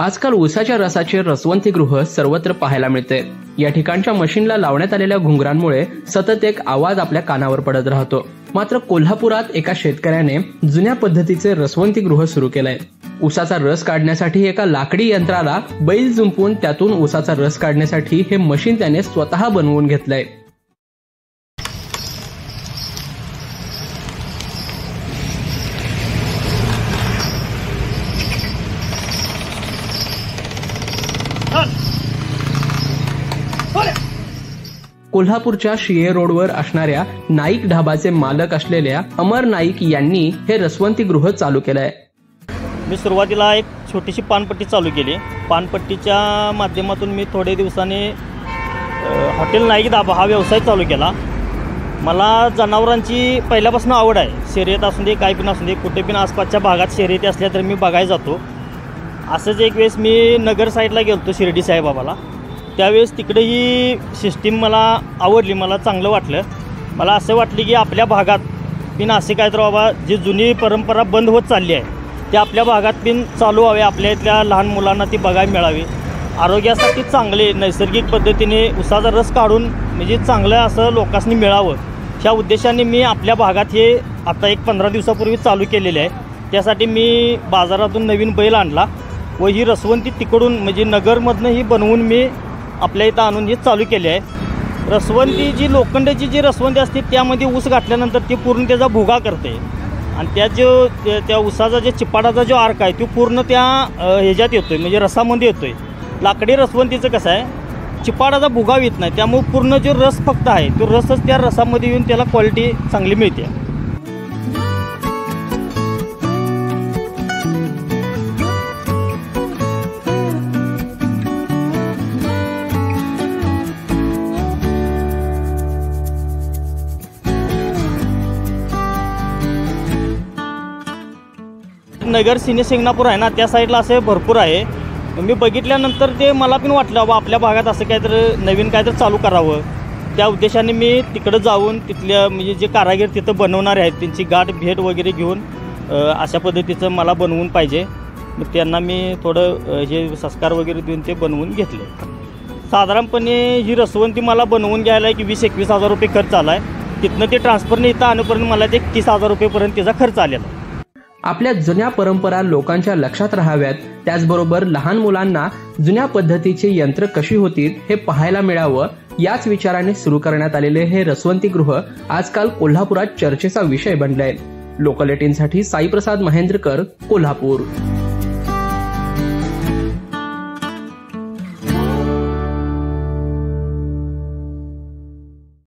आजकाल उसाच्या रसाचे रसवंती गृह सर्वत्र पाहायला मिळते. या ठिकाणच्या मशीनला लावण्यात आलेल्या घुंगरांमुळे सतत एक आवाज आपल्या कानावर पडत राहतो. मात्र कोल्हापुरात एका शेतकऱ्याने जुन्या पद्धतीचे रसवंती गृह सुरू केलंय. उसाचा रस काढण्यासाठी एका लाकडी यंत्राला बैल जुंपून त्यातून उसाचा रस काढण्यासाठी हे मशीन त्याने स्वतः बनवून घेतलंय. कोल्हापूरच्या शिये रोडवर असणाऱ्या नाईक ढाबाचे मालक असलेल्या अमर नाईक यांनी हे रसवंती गृह चालू आहे मी सुरुवातीला एक छोटीशी पानपट्टी चालू केली. पानपट्टीच्या माध्यमातून मी थोडे दिवसांनी हॉटेल नाईक ढाबा हा व्यवसाय चालू केला. मला जनावरांची पहिल्यापासून आवड आहे. शर्यत असून दे काय पण असून दे कुठे पण आसपासच्या भागात शर्यती असल्या तर मी बघायला जातो. असंच एक वेळेस मी नगर साईडला गेलो होतो शिर्डी साईबाबाला त्यावेळेस तिकडे ही सिस्टीम मला आवडली मला चांगलं वाटलं. मला असं वाटलं की आपल्या भागात पिन असे काय तर बाबा जी जुनी परंपरा बंद होत चालली आहे ते आपल्या भागात पिन चालू व्हावे आपल्या इथल्या लहान मुलांना ती बघायला मिळावी. आरोग्यासाठी चांगले नैसर्गिक पद्धतीने उसाचा रस काढून म्हणजे चांगलं असं लोकांनी मिळावं. ह्या उद्देशाने मी आपल्या भागात हे आता एक पंधरा दिवसापूर्वी चालू केलेले आहे. त्यासाठी मी बाजारातून नवीन बैल आणला व ही रसवंती तिकडून म्हणजे नगरमधनं ही बनवून मी आपल्या इथं आणून ही चालू केली आहे. रसवंती जी लोखंडाची जी रसवंती असते त्यामध्ये ऊस घातल्यानंतर ती पूर्ण त्याचा भुगा करते. आणि त्या जो त्या- त्या ऊसाचा जे चिपाडाचा जो आर्क आहे तो पूर्ण त्या ह्याच्यात येतो आहे म्हणजे रसामध्ये येतो आहे लाकडी रसवंतीचं कसं आहे चिपाडाचा भुगा येत नाही त्यामुळे पूर्ण जो रस फक्त आहे तो रसच त्या रसामध्ये येऊन त्याला क्वालिटी चांगली मिळते. नगर सिने शिंगणापूर आहे ना त्या साईडला असे भरपूर आहे. मी बघितल्यानंतर ते मला पण वाटलं बाबा आपल्या भागात असं काहीतरी नवीन काहीतरी चालू करावं. त्या उद्देशाने मी तिकडं जाऊन तिथल्या म्हणजे जे कारागीर तिथं बनवणारे आहेत त्यांची गाठ भेट वगैरे घेऊन अशा पद्धतीचं मला बनवून पाहिजे. मग त्यांना मी थोडं हे संस्कार वगैरे देऊन ते बनवून घेतले. साधारणपणे ही रसवंती मला बनवून घ्यायला की वीस एकवीस हजार रुपये खर्च आला आहे तिथनं ते ट्रान्सफरने इथं आणूपर्यंत मला ते तीस हजार रुपयेपर्यंत त्याचा खर्च आलेला. आहे आपल्या जुन्या परंपरा लोकांच्या लक्षात राहाव्यात. त्याचबरोबर लहान मुलांना जुन्या पद्धतीची यंत्र कशी होती हे पाहायला मिळावं याच विचाराने सुरू करण्यात आलेले हे रसवंतीगृह आजकाल कोल्हापुरात चर्चेचा विषय बनलाय. लोकलिटीनसाठी साईप्रसाद महेंद्रकर कोल्हापूर.